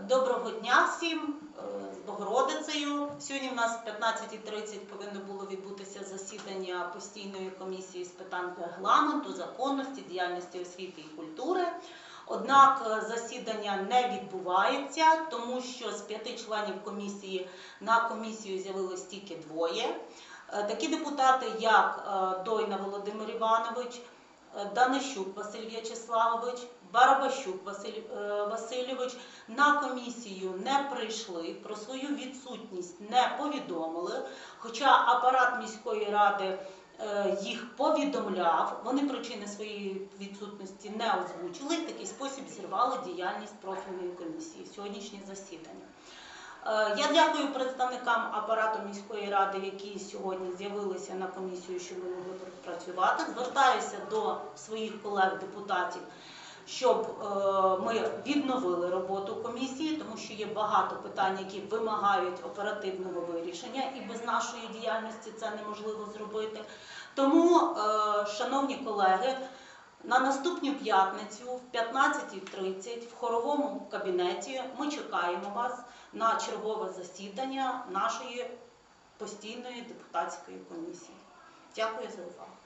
Доброго дня всім е, з Богородицею. Сьогодні в нас в 15.30 повинно було відбутися засідання постійної комісії з питань регламенту, законності, діяльності освіти і культури. Однак е, засідання не відбувається, тому що з п'яти членів комісії на комісію з'явилось тільки двоє. Е, Такі депутати, як е, Дойна Володимир Іванович, е, Данищук Василь В'ячеславович, Барабащук Василь е, Васильович на комісію не прийшли, про свою відсутність не повідомили. Хоча апарат міської ради е, їх повідомляв, вони причини своєї відсутності не озвучили. і В такий спосіб зірвали діяльність профільної комісії сьогоднішнє засідання. Е, Я дякую представникам апарату міської ради, які сьогодні з'явилися на комісію, щоб ми могли працювати. Звертаюся до своїх колег-депутатів, щоб е, ми відновили роботу комісії, тому що є багато питань, які вимагають оперативного вирішення, і без нашої діяльності це неможливо зробити. Тому, е, шановні колеги, на наступну п'ятницю в 15.30 в хоровому кабінеті ми чекаємо вас на чергове засідання нашої постійної депутатської комісії. Дякую за увагу.